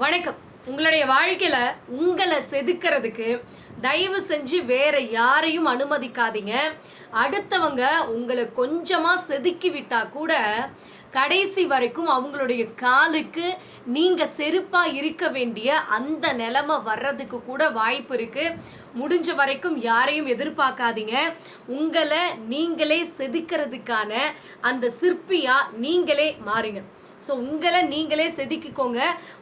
வணக்கம். உங்களுடைய வாழ்க்கையில உங்களை செதுக்கிறதுக்கு தயவு செஞ்சு வேற யாரையும் அனுமதிக்காதீங்க. அடுத்தவங்க உங்களை கொஞ்சமா செதுக்கி விட்டா கூட கடைசி வரைக்கும் அவங்களுடைய காலுக்கு நீங்க செருப்பா இருக்க வேண்டிய அந்த நிலைமை வர்றதுக்கு கூட வாய்ப்பு இருக்கு. முடிஞ்ச வரைக்கும் யாரையும் எதிர்பார்க்காதீங்க. உங்களை நீங்களே செதுக்கிறதுக்கான அந்த சிற்பியா நீங்களே மாறுங்க. ஸோ உங்களை நீங்களே செதுக்கிக்கோங்க.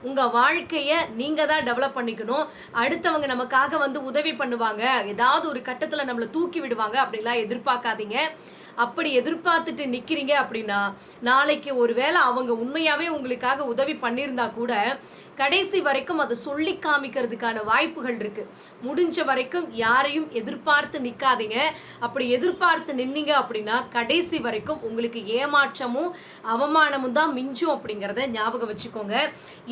உங்கள் வாழ்க்கையை நீங்கள் தான் டெவலப் பண்ணிக்கணும். அடுத்தவங்க நமக்காக வந்து உதவி பண்ணுவாங்க. ஏதாவது ஒரு கட்டத்தில் நம்மளை தூக்கி விடுவாங்க. அப்படிலாம் எதிர்பார்க்காதீங்க. அப்படி எதிர்பார்த்துட்டு நிற்கிறீங்க அப்படின்னா நாளைக்கு ஒருவேளை அவங்க உண்மையாகவே உங்களுக்காக உதவி பண்ணியிருந்தா கூட கடைசி வரைக்கும் அதை சொல்லி காமிக்கிறதுக்கான வாய்ப்புகள் இருக்கு. முடிஞ்ச வரைக்கும் யாரையும் எதிர்பார்த்து நிற்காதீங்க அப்படி எதிர்பார்த்து நின்னீங்க அப்படின்னா கடைசி வரைக்கும் உங்களுக்கு ஏமாற்றமும் அவமானமும் தான் மிஞ்சும் அப்படிங்கிறத ஞாபகம் வச்சுக்கோங்க.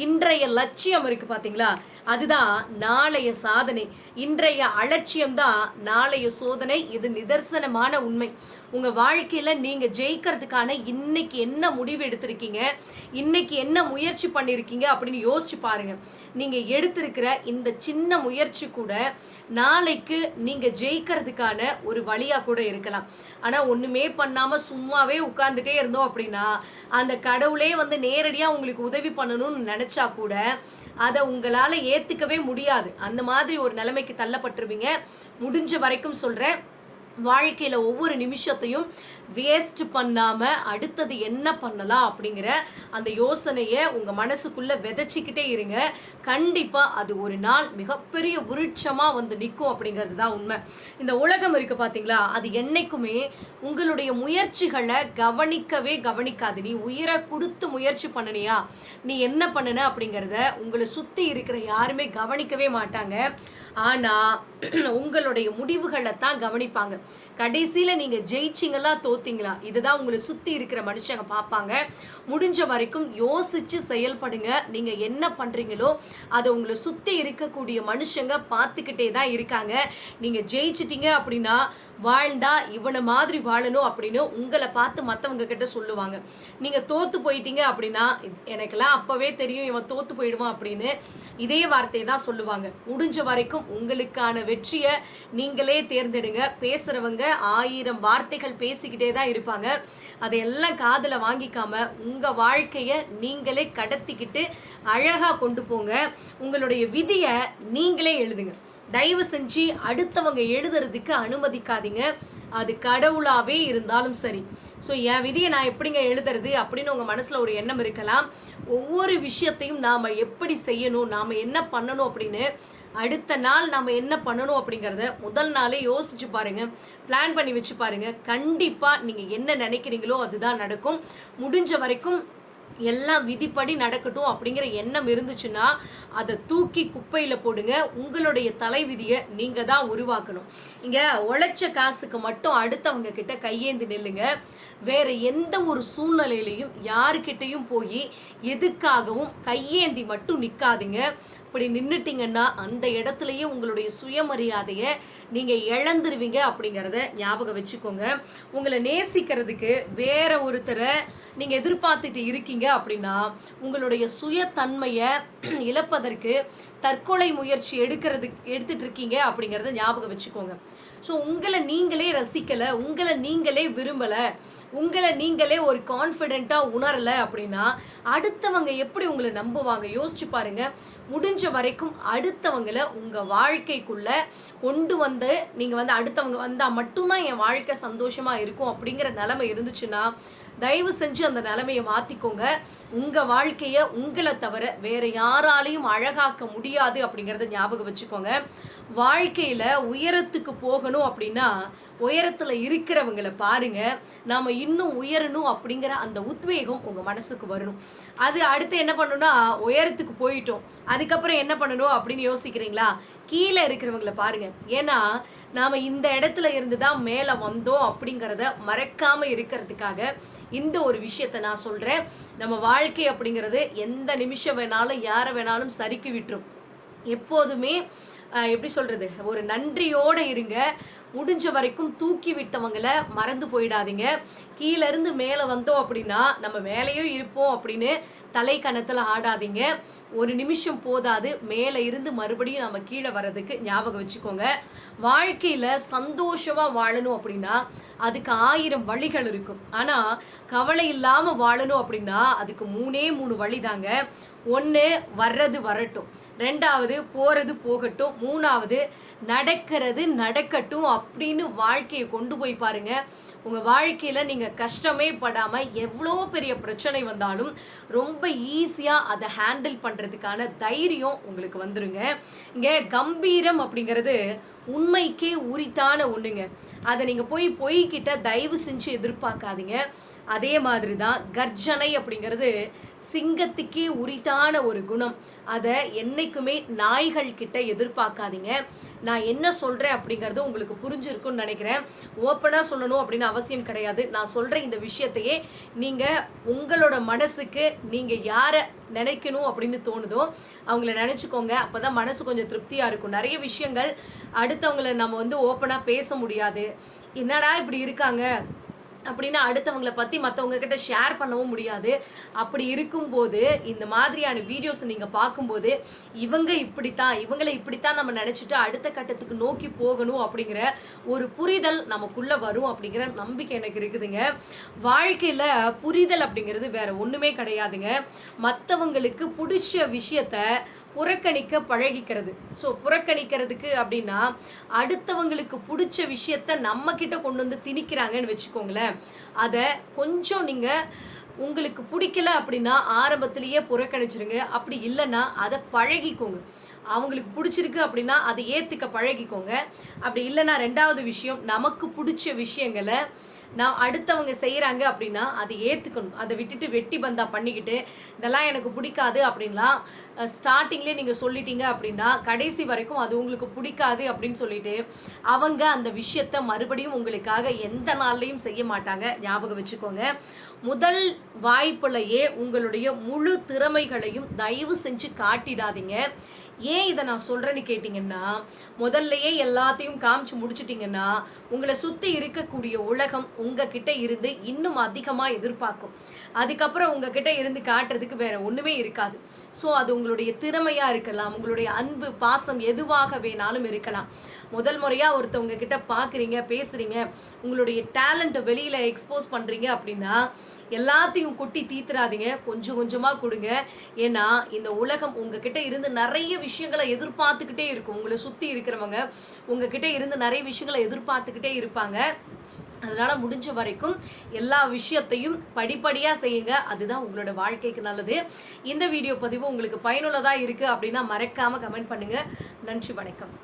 இன்றைய லட்சியம் இருக்கு பாத்தீங்களா? அதுதான் நாளைய சாதனை. இன்றைய அலட்சியம் தான் நாளைய சோதனை. இது நிதர்சனமான உண்மை. உங்க வாழ்க்கையில நீங்க ஜெயிக்கிறதுக்கான இன்னைக்கு என்ன முடிவு எடுத்திருக்கீங்க? இன்னைக்கு என்ன முயற்சி பண்ணிருக்கீங்க? அப்படின்னு யோசிச்சு பாருங்க. நீங்க எடுத்திருக்கிற இந்த சின்ன முயற்சி கூட நாளைக்கு நீங்க ஜெயிக்கிறதுக்கான ஒரு வழியா கூட இருக்கலாம். ஆனா ஒண்ணுமே பண்ணாம சும்மாவே உட்கார்ந்துட்டே இருந்தோம் அப்படின்னா அந்த கடவுளே வந்து நேரடியா உங்களுக்கு உதவி பண்ணணும்னு நினைச்சா கூட அதை உங்களால ஏத்துக்கவே முடியாது. அந்த மாதிரி ஒரு நிலைமைக்கு தள்ளப்பட்டுருவீங்க. முடிஞ்ச வரைக்கும் சொல்றேன். வாழ்க்கையில ஒவ்வொரு நிமிஷத்தையும் வேஸ்ட் பண்ணாம அடுத்தது என்ன பண்ணலாம் அப்படிங்கிற அந்த யோசனையை உங்க மனசுக்குள்ள விதைச்சிக்கிட்டே இருங்க. கண்டிப்பா அது ஒரு நாள் மிகப்பெரிய விருட்சமா வந்து நிற்கும் அப்படிங்கிறது தான் உண்மை. இந்த உலகம் இருக்கு பாத்தீங்களா? அது என்னைக்குமே உங்களுடைய முயற்சிகளை கவனிக்கவே கவனிக்காது. நீ உயிரை கொடுத்து முயற்சி பண்ணனியா? நீ என்ன பண்ணுன அப்படிங்கிறத உங்களை சுத்தி இருக்கிற யாருமே கவனிக்கவே மாட்டாங்க. ஆனா உங்களுடைய முடிவுகளை தான் கவனிப்பாங்க. கடைசியில நீங்க ஜெயிச்சிங்களா தோத்தீங்களா இதுதான் உங்களை சுத்தி இருக்கிற மனுஷங்க பார்ப்பாங்க. முடிஞ்ச வரைக்கும் யோசிச்சு செயல்படுங்க. நீங்க என்ன பண்றீங்களோ அதை உங்களை சுத்தி இருக்கக்கூடிய மனுஷங்க பார்த்துக்கிட்டே தான் இருக்காங்க. நீங்க ஜெயிச்சிட்டீங்க அப்படின்னா வாழ்ந்தா இவனை மாதிரி வாழணும் அப்படின்னு உங்களை பார்த்து மற்றவங்க கிட்ட சொல்லுவாங்க. நீங்க தோத்து போயிட்டீங்க அப்படின்னா எனக்கெல்லாம் அப்பவே தெரியும் இவன் தோத்து போயிடுவான் அப்படின்னு இதே வார்த்தையை தான் சொல்லுவாங்க. முடிஞ்ச வரைக்கும் உங்களுக்கான வெற்றியை நீங்களே தேர்ந்தெடுங்க. பேசுறவங்க ஆயிரம் வார்த்தைகள் பேசிக்கிட்டே தான் இருப்பாங்க. அதையெல்லாம் காதில் வாங்கிக்காம உங்கள் வாழ்க்கைய நீங்களே கடத்திக்கிட்டு அழகா கொண்டு போங்க. உங்களுடைய விதியை நீங்களே எழுதுங்க. தயவு செஞ்சு அடுத்தவங்க எழுதுறதுக்கு அனுமதிக்காதீங்க. அது கடவுளாவே இருந்தாலும் சரி. ஸோ என் விதியை நான் எப்படிங்க எழுதுறது அப்படின்னு உங்கள் மனசில் ஒரு எண்ணம் இருக்கலாம். ஒவ்வொரு விஷயத்தையும் நாம் எப்படி செய்யணும் நாம் என்ன பண்ணணும் அப்படின்னு அடுத்த நாள் நாம் என்ன பண்ணணும் அப்படிங்கிறத முதல் நாளே யோசிச்சு பாருங்க. பிளான் பண்ணி வச்சு பாருங்க. கண்டிப்பாக நீங்கள் என்ன நினைக்கிறீங்களோ அதுதான் நடக்கும். முடிஞ்ச வரைக்கும் எல்லாம் விதிப்படி நடக்கட்டும் அப்படிங்கிற எண்ணம் இருந்துச்சுன்னா அதை தூக்கி குப்பையில் போடுங்க. உங்களுடைய தலைவிதியை நீங்கள் தான் உருவாக்கணும். இங்கே உழைச்ச காசுக்கு மட்டும் அடுத்தவங்க கிட்ட கையேந்தி நில்லுங்க. வேற எந்த ஒரு சூழ்நிலையிலையும் யாருக்கிட்டையும் போய் எதுக்காகவும் கையேந்தி மட்டும் நிற்காதுங்க இப்படி நின்றுட்டீங்கன்னா அந்த இடத்துலையே உங்களுடைய சுயமரியாதையை நீங்கள் இழந்துருவீங்க அப்படிங்கிறத ஞாபகம் வச்சுக்கோங்க. உங்களை நேசிக்கிறதுக்கு வேற ஒருத்தரை நீங்கள் எதிர்பார்த்துட்டு இருக்கீங்க அப்படின்னா உங்களுடைய சுயத்தன்மையை இழப்பதற்கு தற்கொலை முயற்சி எடுக்கிறது எடுத்துட்டு இருக்கீங்க அப்படிங்கிறத ஞாபகம் வச்சுக்கோங்க. ஸோ உங்களை நீங்களே ரசிக்கலை உங்களை நீங்களே விரும்பலை உங்களை நீங்களே ஒரு கான்ஃபிடென்ட்டாக உணரலை அப்படின்னா அடுத்தவங்க எப்படி உங்களை நம்புவாங்க? யோசிச்சு பாருங்க. முடிஞ்ச வரைக்கும் அடுத்தவங்களை உங்கள் வாழ்க்கைக்குள்ளே கொண்டு வந்து நீங்கள் வந்து அடுத்தவங்க வந்தால் மட்டும்தான் என் வாழ்க்கை சந்தோஷமாக இருக்கும் அப்படிங்கிற நிலமை இருந்துச்சுன்னா தயவு செஞ்சு அந்த நிலைமையை மாற்றிக்கோங்க உங்கள் வாழ்க்கையை உங்களை தவிர வேறு யாராலையும் அழகாக்க முடியாது அப்படிங்கிறத ஞாபகம் வச்சுக்கோங்க. வாழ்க்கையில் உயரத்துக்கு போகணும் அப்படின்னா உயரத்தில் இருக்கிறவங்கள பாருங்க. நாம் இன்னும் உயரணும் அப்படிங்கிற அந்த உத்வேகம் உங்கள் மனசுக்கு வரணும். அது அடுத்து என்ன பண்ணணும்னா உயரத்துக்கு போயிட்டோம். அதுக்கப்புறம் என்ன பண்ணணும் அப்படின்னு யோசிக்கிறீங்களா? கீழே இருக்கிறவங்கள பாருங்க. ஏன்னா நாம இந்த இடத்துல இருந்து தான் மேலே வந்தோம் அப்படிங்கிறத மறக்காம இருக்கிறதுக்காக இந்த ஒரு விஷயத்த நான் சொல்றேன். நம்ம வாழ்க்கை அப்படிங்கிறது எந்த நிமிஷம் வேணாலும் யாரை வேணாலும் சறுக்கி விட்டுரும். எப்போதுமே ஆஹ், எப்படி சொல்றது? ஒரு நன்றியோட இருங்க. முடிஞ்ச வரைக்கும் தூக்கி விட்டவங்கள மறந்து போயிடாதீங்க. கீழேருந்து மேலே வந்தோம் அப்படின்னா நம்ம மேலேயும் இருப்போம் அப்படின்னு தலை கணத்தில் ஆடாதீங்க. ஒரு நிமிஷம் போதாது. மேலே இருந்து மறுபடியும் நம்ம கீழே வர்றதுக்கு ஞாபகம் வச்சுக்கோங்க. வாழ்க்கையில் சந்தோஷமாக வாழணும் அப்படின்னா அதுக்கு ஆயிரம் வழிகள் இருக்கும். ஆனால் கவலை இல்லாமல் வாழணும் அப்படின்னா அதுக்கு மூணே மூணு வழி தாங்க ஒன்று வர்றது வரட்டும். ரெண்டாவது போகிறது போகட்டும். மூணாவது நடக்கிறது நடக்கட்டும் அப்படின்னு வாழ்க்கையை கொண்டு போய் பாருங்கள் உங்கள் வாழ்க்கையில் நீங்கள் கஷ்டமே படாமல் எவ்வளோ பெரிய பிரச்சனை வந்தாலும் ரொம்ப ஈஸியாக அதை ஹேண்டில் பண்ணுறதுக்கான தைரியம் உங்களுக்கு வந்துருங்க. இங்கே கம்பீரம் அப்படிங்கிறது உண்மைக்கே உரித்தான ஒன்றுங்க அதை நீங்கள் போய் பொய்கிட்ட தயவு செஞ்சு எதிர்பார்க்காதீங்க. அதே மாதிரி தான் கர்ஜனை அப்படிங்கிறது சிங்கத்துக்கே உரித்தான ஒரு குணம். அதை என்னைக்குமே நாய்கள் கிட்ட எதிர்பார்க்காதீங்க. நான் என்ன சொல்கிறேன் அப்படிங்கிறது உங்களுக்கு புரிஞ்சிருக்கும்னு நினைக்கிறேன். ஓப்பனாக சொல்லணும் அப்படின்னு அவசியம் கிடையாது. நான் சொல்கிற இந்த விஷயத்தையே நீங்கள் உங்களோட மனசுக்கு நீங்கள் யாரை நினைக்கணும் அப்படின்னு தோணுதோ அவங்கள நினச்சிக்கோங்க. அப்போ தான் மனசு கொஞ்சம் திருப்தியாக இருக்கும். நிறைய விஷயங்கள் அடுத்தவங்கள நம்ம வந்து ஓப்பனாக பேச முடியாது. என்னடா இப்படி இருக்காங்க? அப்படின்னு அடுத்தவங்கள பற்றி மற்றவங்க கிட்ட ஷேர் பண்ணவும் முடியாது. அப்படி இருக்கும்போது இந்த மாதிரியான வீடியோஸ் நீங்கள் பார்க்கும்போது இவங்க இப்படித்தான் இவங்களை இப்படித்தான் நம்ம நினச்சிட்டு அடுத்த கட்டத்துக்கு நோக்கி போகணும் அப்படிங்கிற ஒரு புரிதல் நமக்குள்ளே வரும் அப்படிங்கிற நம்பிக்கை எனக்கு இருக்குதுங்க. வாழ்க்கையில் புரிதல் அப்படிங்கிறது வேற ஒன்றுமே கிடையாதுங்க. மற்றவங்களுக்கு பிடிச்ச விஷயத்த புறக்கணிக்க பழகிக்கிறது. ஸோ புறக்கணிக்கிறதுக்கு அப்படின்னா அடுத்தவங்களுக்கு பிடிச்ச விஷயத்த நம்ம கிட்ட கொண்டு வந்து திணிக்கிறாங்கன்னு வச்சுக்கோங்களேன். அதை கொஞ்சம் நீங்கள் உங்களுக்கு பிடிக்கல அப்படின்னா ஆரம்பத்திலேயே புறக்கணிச்சிருங்க. அப்படி இல்லைன்னா அதை பழகிக்கோங்க. அவங்களுக்கு பிடிச்சிருக்கு அப்படின்னா அதை ஏற்றுக்க பழகிக்கோங்க. அப்படி இல்லைன்னா ரெண்டாவது விஷயம் நமக்கு பிடிச்ச விஷயங்களை நான் அடுத்தவங்க செய்கிறாங்க அப்படின்னா அதை ஏற்றுக்கணும் அதை விட்டுட்டு வெட்டி பந்தா பண்ணிக்கிட்டு இதெல்லாம் எனக்கு பிடிக்காது அப்படின்லாம் ஸ்டார்டிங்லேயே நீங்கள் சொல்லிட்டீங்க அப்படின்னா கடைசி வரைக்கும் அது உங்களுக்கு பிடிக்காது அப்படின்னு சொல்லிட்டு அவங்க அந்த விஷயத்த மறுபடியும் உங்களுக்காக எந்த நாள்லையும் செய்ய மாட்டாங்க. ஞாபகம் வச்சுக்கோங்க. முதல் வாய்ப்புலையே உங்களுடைய முழு திறமைகளையும் தயவு செஞ்சு காட்டிடாதீங்க. ஏன் இதை நான் சொல்கிறேன்னு கேட்டிங்கன்னா முதல்லையே எல்லாத்தையும் காமிச்சு முடிச்சிட்டிங்கன்னா உங்களை சுற்றி இருக்கக்கூடிய உலகம் உங்ககிட்ட இருந்து இன்னும் அதிகமாக எதிர்பார்க்கும். அதுக்கப்புறம் உங்ககிட்ட இருந்து காட்டுறதுக்கு வேற ஒன்றுமே இருக்காது. ஸோ அது உங்களுடைய திறமையாக இருக்கலாம் உங்களுடைய அன்பு பாசம் எதுவாக வேணாலும் இருக்கலாம். முதல் முறையாக ஒருத்தவங்க கிட்ட பார்க்குறீங்க பேசுகிறீங்க உங்களுடைய டேலண்ட்டை வெளியில் எக்ஸ்போஸ் பண்ணுறீங்க அப்படின்னா எல்லாத்தையும் கொட்டி தீத்துறாதீங்க. கொஞ்சம் கொஞ்சமாக கொடுங்க. ஏன்னா இந்த உலகம் உங்ககிட்ட இருந்து நிறைய விஷயங்களை எதிர்பார்த்துக்கிட்டே இருக்கும். உங்களை சுற்றி இருக்கிறவங்க உங்ககிட்ட இருந்து நிறைய விஷயங்களை எதிர்பார்த்துக்கிட்டே இருப்பாங்க. அதனால் முடிஞ்ச வரைக்கும் எல்லா விஷயத்தையும் படிப்படியாக செய்யுங்க. அதுதான் உங்களோட வாழ்க்கைக்கு நல்லது. இந்த வீடியோ பதிவு உங்களுக்கு பயனுள்ளதாக இருக்குது அப்படின்னா மறக்காமல் கமெண்ட் பண்ணுங்கள் நன்றி வணக்கம்.